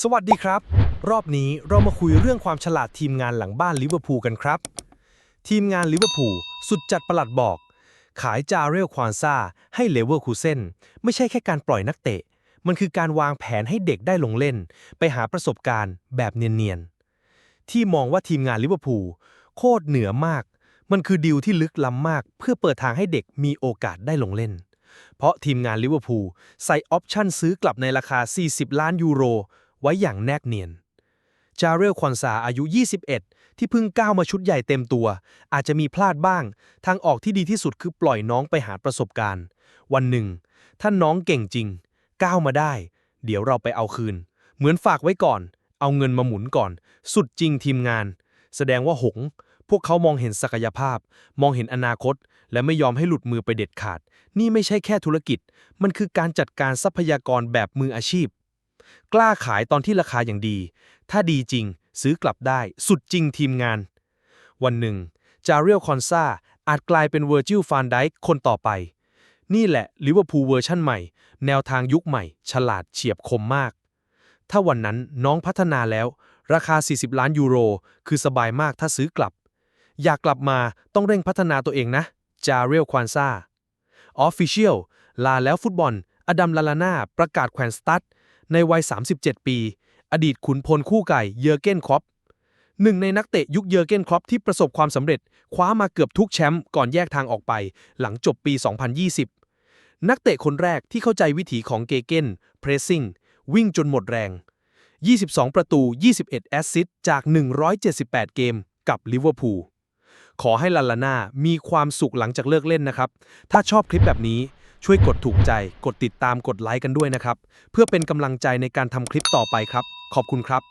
สวัสดีครับ รอบนี้เรามาคุยเรื่องความฉลาดทีมงานหลังบ้านลิเวอร์พูลกันครับ ทีมงานลิเวอร์พูลสุดจัดประหลัดบอก ขายจาเรลควานซาให้เลเวอร์คูเซนไม่ใช่แค่การปล่อยนักเตะ มันคือการวางแผนให้เด็กได้ลงเล่น ไปหาประสบการณ์แบบเนียนๆ ที่มองว่าทีมงานลิเวอร์พูลโคตรเหนือมาก มันคือดีลที่ลึกล้ำมาก เพื่อเปิดทางให้เด็กมีโอกาสได้ลงเล่น เพราะทีมงานลิเวอร์พูลใส่ออปชั่นซื้อกลับในราคา 40 ล้านยูโร ไว้อย่างแนบเนียน จาเรลคอนซาอายุ 21 ที่เพิ่งก้าวมาชุดใหญ่เต็มตัว อาจจะมีพลาดบ้าง ทางออกที่ดีที่สุดคือปล่อยน้องไปหาประสบการณ์ วันหนึ่ง ถ้าน้องเก่งจริง ก้าวมาได้ เดี๋ยวเราไปเอาคืน เหมือนฝากไว้ก่อน เอาเงินมาหมุนก่อน สุดจริงทีมงาน แสดงว่าหง พวกเขามองเห็นศักยภาพ มองเห็นอนาคต และไม่ยอมให้หลุดมือไปเด็ดขาด นี่ไม่ใช่แค่ธุรกิจ มันคือการจัดการทรัพยากรแบบมืออาชีพ กล้าขายตอนที่ราคาอย่างดี ถ้าดีจริง ซื้อกลับได้ สุดจริงทีมงาน วันหนึ่ง จาเรียลคอนซาอาจกลายเป็นเวอร์จิลฟานไดค์คนต่อไป นี่แหละลิเวอร์พูลเวอร์ชั่นใหม่ แนวทางยุคใหม่ ฉลาดเฉียบคมมาก ถ้าวันนั้นน้องพัฒนาแล้ว ราคา 40 ล้านยูโร คือสบายมากถ้าซื้อกลับ อยากกลับมาต้องเร่งพัฒนาตัวเองนะ จาเรียลควานซาออฟฟิเชียลลาแล้วฟุตบอล อดัมลาลาน่าประกาศแขวนสตัด ในวัย 37 ปี อดีตขุนพลคู่ไก่เยอร์เกนครอปหนึ่งในนักเตะยุคเยอร์เกนครอปที่ประสบความสำเร็จ คว้ามาเกือบทุกแชมป์ก่อนแยกทางออกไป หลังจบปี 2020 นักเตะคนแรกที่เข้าใจวิถีของเกเกนเพรสซิ่งวิ่งจนหมดแรง 22 ประตู 21 แอสซิสต์จาก 178 เกมกับลิเวอร์พูลขอให้ลาลาน่ามีความสุขหลังจากเลิกเล่นนะครับ ถ้าชอบคลิปแบบนี้ ช่วยกดถูกใจ กดติดตามกดไลค์กันด้วยนะครับ เพื่อเป็นกำลังใจในการทำคลิปต่อไปครับ ขอบคุณครับ